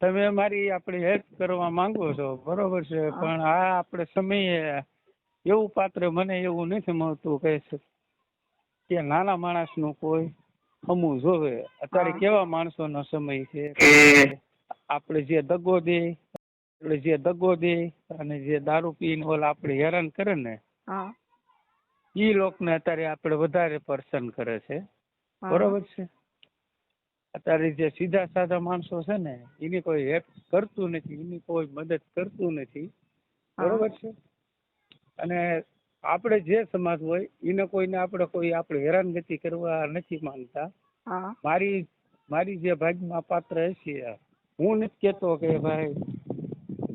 તમે મારી આપણી હેલ્પ કરવા માંગો છો બરોબર છે પણ આ આપણે સમયે એવું પાત્ર મને એવું નથી મળતું કે કે નાના માણસનું કોઈ અમું જોવે. અત્યારે કેવા કેવા માણસોનો સમય છે? આપણે જે દગો દે આપણે જે દગો દે અને જે દારૂ પીને ઓલા આપણે હેરાન કરે ને ઈ લોકને અત્યારે આપણે વધારે પસંદ કરે છે. બરોબર છે? અત્યારે જે સીધા સાધા માણસો છે ને એની કોઈ હેલ્પ કરતું નથી એની કોઈ મદદ કરતું નથી. બરોબર છે? અને આપણે જે સમાજ હોય એને કોઈને આપણે કોઈ આપણે હેરાનગતિ કરવા નથી માંગતા. મારી મારી જે ભાગમાં પાત્ર હશે હું નથી કહેતો કે ભાઈ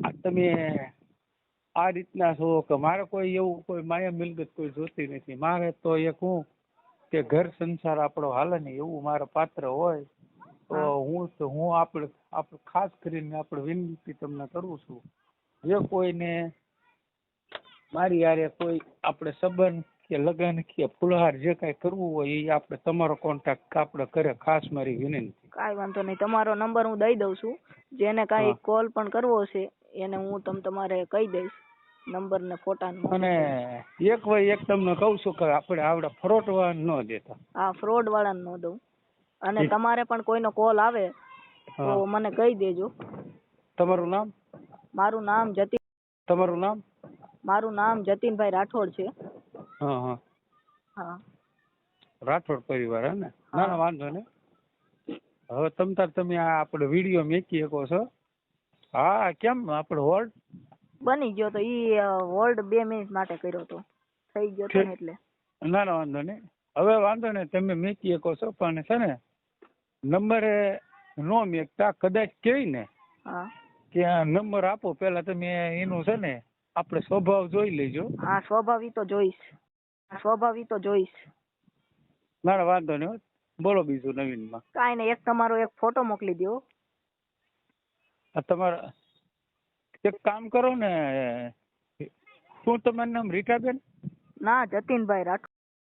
આ તમે આ રીતના છો કે મારે કોઈ એવું કોઈ માયા મિલકત કોઈ જોતી નથી. મારે તો એક હું કે ઘર સંસાર આપણો હાલે ને એવું મારે પાત્ર હોય. તો હું. હું આપણે આપણે ખાસ કરીને આપણે વિનંતી તમને કરું છું. જે કોઈને મારી હારે કોઈ આપણે સંબંધ કે લગ્ન કે ફુલહાર જે કાંઈ કરવું હોય એ આપણે તમારો કોન્ટેક્ટ આપણે કરે ખાસ મારી વિનંતી. કાંઈ વાંધો નહીં. તમારો નંબર હું દઈ દઉં છું. જેને કાંઈ કોલ પણ કરવો છે એને હું તમ તમારે કહી દઈશ નંબર ને ફોટા અને એક વાર એક તમને કહું છું કે આપણે આવડે વાળા ન દેતા. હા ફ્રોડ વાળાને ન દઉં. અને તમારે પણ કોઈનો કોલ આવે તો મને કહી દેજો. તમારું નામ? મારું નામ જતીન તમારું નામ? મારું નામ જતીનભાઈ રાઠોડ છે. હા હા. હા. રાઠોડ પરિવાર હે ને? ના ના વાંધો ને હવે તમ તાર તમે આ આપણે વીડિયો મેકી શકો છો. હા કેમ આપણે હોલ્ડ? બની ગયો તો ઈ હોલ્ડ બે મિનિટ માટે કર્યો તો. થઈ ગયો તો એટલે. ના ના વાંધો નહીં. હવે વાંધો નહીં તમે મેકી શકો છો પણ છે ને નંબરે નો મેકતા કદાચ કહે ને કે આ નંબર આપો પેલા તમે એનું છે ને આપણે સ્વભાવ જોઈ લેજો. હા સ્વભાવ તો જોઈશ. સ્વભાવ તો જોઈશ. ના ના વાંધો નહીં હો. બોલો બીજું નવીનમાં. કાંઈ નહીં એક તમારો એક ફોટો મોકલી દો તમારા એક કામ કરો ને શું તમારું નામ રીટાબેન? ના જતીનભાઈ રાઠોડ.